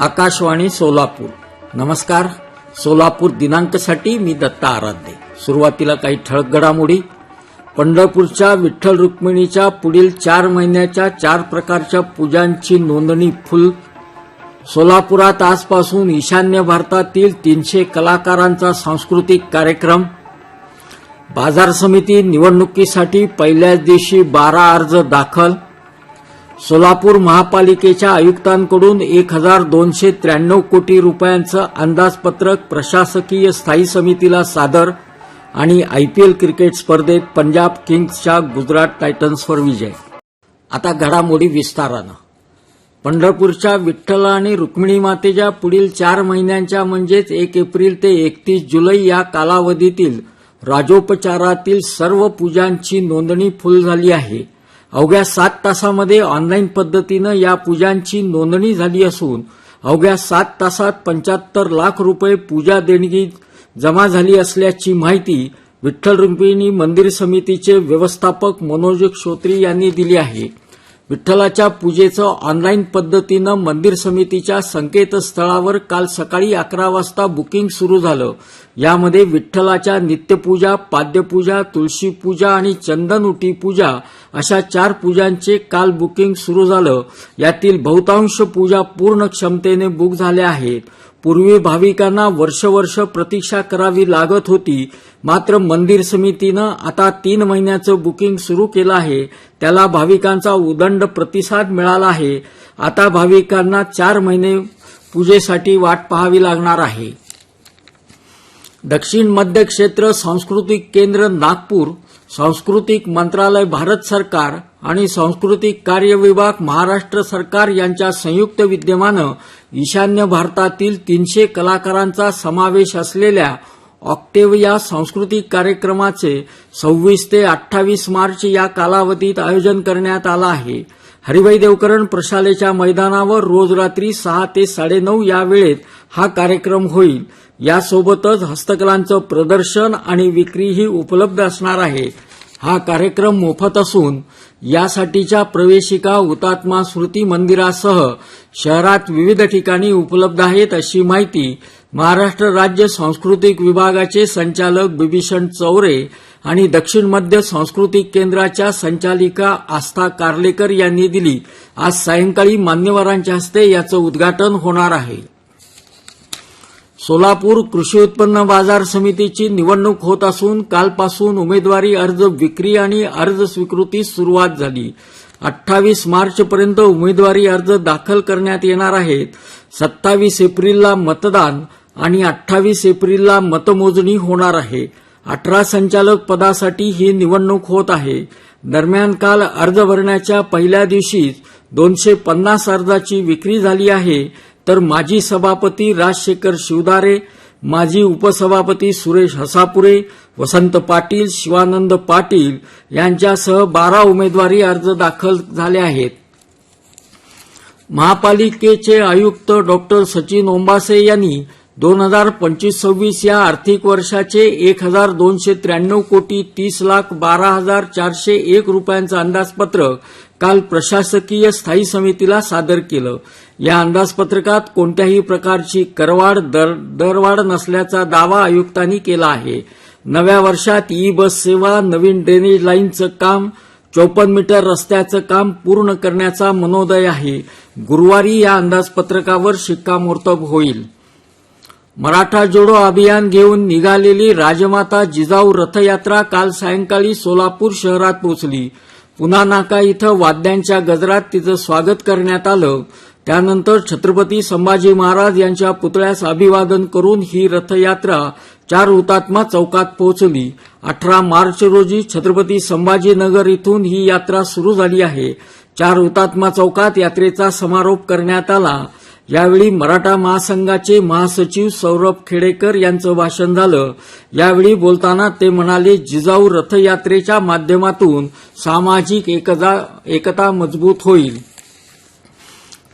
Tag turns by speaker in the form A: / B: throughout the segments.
A: आकाशवाणी सोलापूर. नमस्कार. सोलापूर दिनांकसाठी मी दत्ता आराध्य. सुरुवातीला काही ठळक घडामोडी. पंढरपूरच्या विठ्ठल रुक्मिणीच्या पुढील चार महिन्याच्या चार प्रकारच्या पूजांची नोंदणी फुल. सोलापुरात आजपासून ईशान्य भारतातील तीनशे कलाकारांचा सांस्कृतिक कार्यक्रम. बाजार समिती निवडणुकीसाठी पहिल्याच दिवशी बारा अर्ज दाखल. सोलापूर महापालिकेच्या आयुक्तांकडून एक हजार दोनशे त्र्याण्णव कोटी रुपयांचं अंदाजपत्रक प्रशासकीय स्थायी समितीला सादर आणि आयपीएल क्रिकेट स्पर्धेत पंजाब किंग्सच्या गुजरात टायटन्सवर विजय. आता घडामोडी विस्तारानं. पंढरपूरच्या विठ्ठल आणि रुक्मिणी मातेच्या पुढील चार महिन्यांच्या म्हणजेच एक एप्रिल ते एकतीस जुलै या कालावधीतील राजोपचारातील सर्व पूजांची नोंदणी फुल झाली आहे. अवघ्या सात तासामध्ये ऑनलाईन पद्धतीनं या पूजांची नोंदणी झाली असून अवघ्या सात तासात पंच्याहत्तर लाख रुपये पूजा देणगी जमा झाली असल्याची माहिती विठ्ठल रुक्मिणी मंदिर समितीचे व्यवस्थापक मनोज श्रोत्री यांनी दिली आहे. विठ्ठलाच्या पूजेचं ऑनलाईन पद्धतीनं मंदिर समितीच्या संकेतस्थळावर काल सकाळी अकरा वाजता बुकिंग सुरू झालं. यामध्ये विठ्ठलाच्या नित्यपूजा पाद्यपूजा तुळशी पूजा आणि चंदनउटी पूजा अशा चार पूजांचे काल बुकिंग सुरू झालं. यातील बहुतांश पूजा पूर्ण क्षमतेने बुक झाल्या आहेत. पूर्वी भाविकांना वर्ष वर्ष प्रतीक्षा करावी लागत होती. मात्र मंदिर समितीनं आता तीन महिन्याचं बुकिंग सुरू केलं आहे. त्याला भाविकांचा उदंड प्रतिसाद मिळाला आहे. आता भाविकांना चार महिने पूजेसाठी वाट पाहावी लागणार आहे. दक्षिण मध्य क्षेत्र सांस्कृतिक केंद्र नागपूर सांस्कृतिक मंत्रालय भारत सरकार आणि सांस्कृतिक कार्य विभाग महाराष्ट्र सरकार यांच्या संयुक्त विद्यमानं ईशान्य भारतातील तीनशे कलाकारांचा समावेश असलेल्या ऑक्टेव या सांस्कृतिक कार्यक्रमाचे सव्वीस ते अठ्ठावीस मार्च या कालावधीत आयोजन करण्यात आलं आहे. हरिभाई देवकरण प्रशालेच्या मैदानावर रोज रात्री सहा ते साडेनऊ या वेळेत हा कार्यक्रम होईल. यासोबतच हस्तकलांचं प्रदर्शन आणि विक्रीही उपलब्ध असणार आहे. हा कार्यक्रम मोफत असून यासाठीच्या प्रवेशिका हुतात्मा स्मृती मंदिरासह शहरात विविध ठिकाणी उपलब्ध आहेत अशी माहिती महाराष्ट्र राज्य सांस्कृतिक विभागाचे संचालक बिभीषण चौरे आणि दक्षिण मध्य सांस्कृतिक केंद्राच्या संचालिका आस्था कार्लेकर यांनी दिली. आज सायंकाळी मान्यवरांच्या हस्ते याचं उद्घाटन होणार आहे. सोलापूर कृषी उत्पन्न बाजार समितीची निवडणूक होत असून कालपासून उमेदवारी अर्ज विक्री आणि अर्ज स्वीकृती सुरुवात झाली. अठ्ठावीस मार्चपर्यंत उमेदवारी अर्ज दाखल करण्यात येणार आहेत. सत्तावीस एप्रिलला मतदान आणि अठ्ठावीस एप्रिलला मतमोजणी होणार आहे. अठरा संचालक पदासाठी ही निवडणूक होत आहे. दरम्यान काल अर्ज भरण्याच्या पहिल्या दिवशीच दोनशे पन्नास अर्जाची विक्री झाली आहे. तर माजी सभापती राजशेखर शिवदारे माजी उपसभापती सुरेश हसापुरे वसंत पाटील शिवानंद पाटील यांच्यासह बारा उमेदवारी अर्ज दाखल झाले आहेत. महापालिकेचे आयुक्त डॉक्टर सचिन ओंबासे यांनी दोन हजार पंचवीस सव्वीस या आर्थिक वर्षाचे एक हजार दोनशे त्र्याण्णव कोटी तीस लाख बारा हजार चारशे एक रुपयांचं अंदाजपत्रक काल प्रशासकीय स्थायी समितीला सादर केलं. या अंदाजपत्रकात कोणत्याही प्रकारची करवाढ दर दरवाढ नसल्याचा दावा आयुक्तांनी केला आहे. नव्या वर्षात ई बस सेवा नवीन ड्रेनेज लाईनचं काम चौपन्न मीटर रस्त्याचं काम पूर्ण करण्याचा मनोदय आहे. गुरुवारी या अंदाजपत्रकावर शिक्कामोर्तब होईल. मराठा जोडो अभियान घेऊन निघालेली राजमाता जिजाऊ रथयात्रा काल सायंकाळी सोलापूर शहरात पोहोचली. पुन्हा नाका इथं वाद्यांच्या गजरात तिचं स्वागत करण्यात आलं. त्यानंतर छत्रपती संभाजी महाराज यांच्या पुतळ्यास अभिवादन करून ही रथयात्रा चार हुतात्मा चौकात पोहोचली. अठरा मार्च रोजी छत्रपती संभाजीनगर इथून ही यात्रा सुरू झाली आहे. चार हुतात्मा चौकात यात्रेचा समारोप करण्यात आला. यावेळी मराठा महासंघाचे महासचिव सौरभ खेडेकर यांचं भाषण झालं. यावेळी बोलताना ते म्हणाले जिजाऊ रथयात्रेच्या माध्यमातून सामाजिक एकता एकता मजबूत होईल.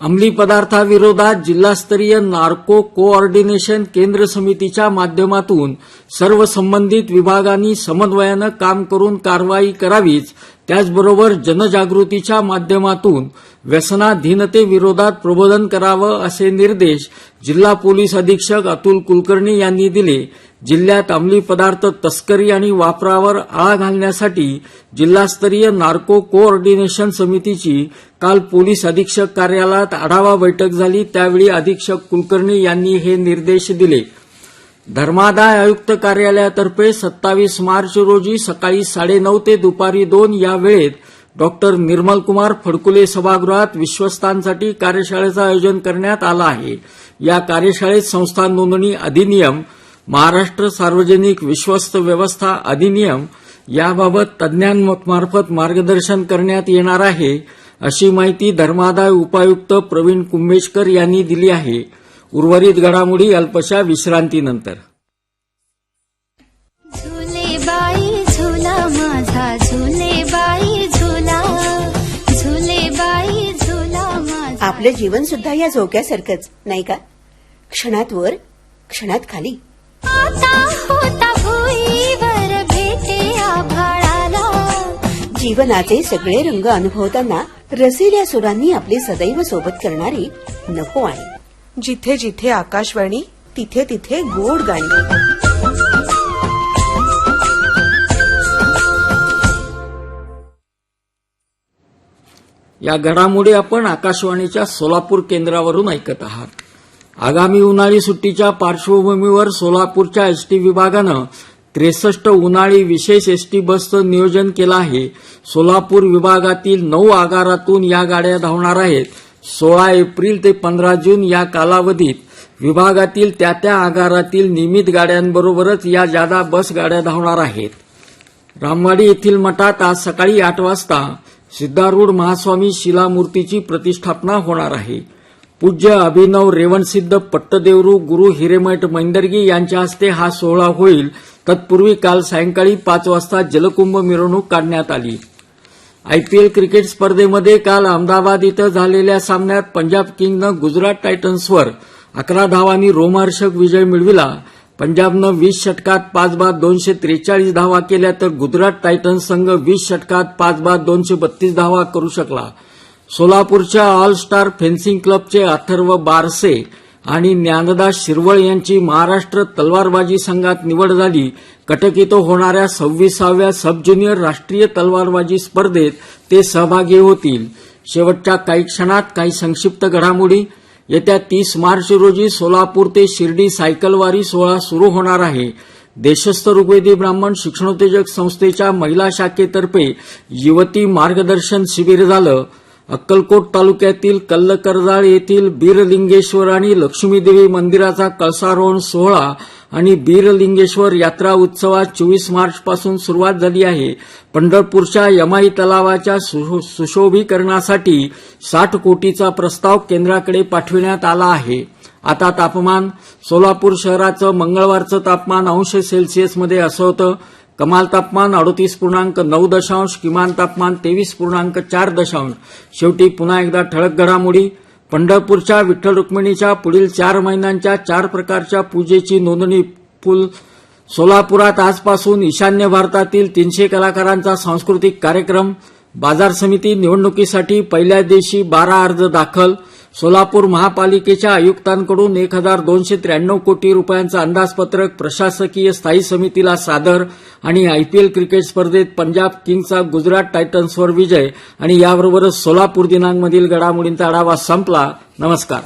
A: अंमली पदार्थाविरोधात जिल्हास्तरीय नार्को कोऑर्डिनेशन केंद्र समितीच्या माध्यमातून सर्व संबंधित विभागांनी समन्वयानं काम करून कारवाई करावीच. त्याचबरोबर जनजागृतीच्या माध्यमातून व्यसनाधीनतेविरोधात प्रबोधन करावं असे निर्देश जिल्हा पोलीस अधीक्षक अतुल कुलकर्णी यांनी दिले. जिल्ह्यात अंमली पदार्थ तस्करी आणि वापरावर आळा घालण्यासाठी जिल्हास्तरीय नार्को कोऑर्डिनेशन समितीची काल पोलीस अधीक्षक कार्यालयात आढावा बैठक झाली. त्यावेळी अधीक्षक कुलकर्णी यांनी हे निर्देश दिले. धर्मादाय आयुक्त कार्यालयातर्फे सत्तावीस मार्च रोजी सकाळी साडेनऊ ते दुपारी दोन या वेळेत डॉक्टर निर्मल कुमार फडकुले सभागृहात विश्वस्तांसाठी कार्यशाळेचं आयोजन करण्यात आलं आहे. या कार्यशाळेत संस्था नोंदणी अधिनियम महाराष्ट्र सार्वजनिक विश्वस्त व्यवस्था अधिनियम याबाबत तज्ज्ञांमार्फत मार्गदर्शन करण्यात येणार आहे अशी माहिती धर्मादाय उपायुक्त प्रवीण कुंभेशकर यांनी दिली आहे. उर्वरित घडामोडी अल्पशा विश्रांतीनंतर.
B: आपलं जीवन सुद्धा या झोक्यासारखंच नाही का? क्षणात वर क्षणात खाली.
C: आता होता भुईवर भेटे आभाळाला.
B: जीवनाचे सगळे रंग अनुभवताना रसिल्या सुरांनी आपली सदैव सोबत करणारी नको आणि
D: जिथे जिथे आकाशवाणी तिथे तिथे गोड गाणी.
A: या घडामोडी आपण आकाशवाणीच्या सोलापूर केंद्रावरून ऐकत आहात. आगामी उन्हाळी सुट्टीच्या पार्श्वभूमीवर सोलापूरच्या एसटी विभागानं त्रेसष्ट उन्हाळी विशेष एसटी बसचं नियोजन केलं आहे. सोलापूर विभागातील नऊ आगारातून या गाड्या धावणार आहेत. सोळा एप्रिल ते पंधरा जून या कालावधीत विभागातील त्या त्या आगारातील नियमित गाड्यांबरोबरच या जादा बस गाड्या धावणार आहेत. रामवाडी येथील मठात आज सकाळी आठ वाजता सिद्धारूढ महास्वामी शिलामूर्तीची प्रतिष्ठापना होणार आहे. पूज्य अभिनव रेवणसिद्ध पट्टदेवरू गुरु हिरेमठ मैंदर्गी यांच्या हस्ते हा सोहळा होईल. तत्पूर्वी काल सायंकाळी पाच वाजता जलकुंभ मिरवणूक काढण्यात आली. आयपीएल क्रिकेट स्पर्धेमध्ये काल अहमदाबाद इथं झालेल्या सामन्यात पंजाब किंगनं गुजरात टायटन्सवर अकरा धावांनी रोमहर्षक विजय मिळविला. पंजाबनं वीस षटकात पाच बाद दोनशे त्रेचाळीस धावा केल्या तर गुजरात टायटन्स संघ वीस षटकात पाच बाद दोनशे बत्तीस धावा करू शकला. सोलापूरच्या ऑल स्टार फेन्सिंग क्लबचे अथर्व बारसे आणि ज्ञानदास शिरवळ यांची महाराष्ट्र तलवारबाजी संघात निवड झाली. कटक इथं होणाऱ्या सव्वीसाव्या सब ज्युनियर राष्ट्रीय तलवारबाजी स्पर्धेत ते सहभागी होतील. शेवटच्या काही क्षणात काही संक्षिप्त घडामोडी. येत्या तीस मार्च रोजी सोलापूर ते शिर्डी सायकलवारी सोहळा सुरू होणार आहे. देशस्थ ऋग्वेदी ब्राह्मण शिक्षणोत्तेजक संस्थेच्या महिला शाखेतर्फे युवती मार्गदर्शन शिबिर झालं. अक्कलकोट तालुक्यातील कल्लकरजाळ येथील बीरलिंगेश्वर आणि लक्ष्मीदेवी मंदिराचा कळसारोहण सोहळा आणि बीरलिंगेश्वर यात्रा उत्सवात चोवीस मार्चपासून सुरुवात झाली आहे. पंढरपूरच्या यमाई तलावाच्या सुशोभीकरणासाठी साठ कोटीचा प्रस्ताव केंद्राकडे पाठविण्यात आला आहे. आता तापमान सोलापूर शहराचं मंगळवारचं तापमान अंश सेल्सिअसमध्ये असं होतं. कमाल तापमान अडोतीस पूर्णांक नऊ दशांश किमान तापमान तेवीस पूर्णांक चार दशांश. शेवटी पुन्हा एकदा ठळक घडामोडी. पंढरपूरच्या विठ्ठल रुक्मिणीच्या पुढील चार महिन्यांच्या चार प्रकारच्या पूजेची नोंदणी पूल सोलापुरात आजपासून ईशान्य भारतातील तीनशे कलाकारांचा सांस्कृतिक कार्यक्रम बाजार समिती निवडणुकीसाठी पहिल्या दिवशी बारा अर्ज दाखल सोलापूर महापालिकेच्या आयुक्तांकडून एक हजार दोनशे त्र्याण्णव कोटी रुपयांचं अंदाजपत्रक प्रशासकीय स्थायी समितीला सादर आणि आयपीएल क्रिकेट स्पर्धेत पंजाब किंग्सचा गुजरात टायटन्सवर विजय आणि याबरोबरच सोलापूर दिनांकमधील घडामोडींचा आढावा संपला. नमस्कार.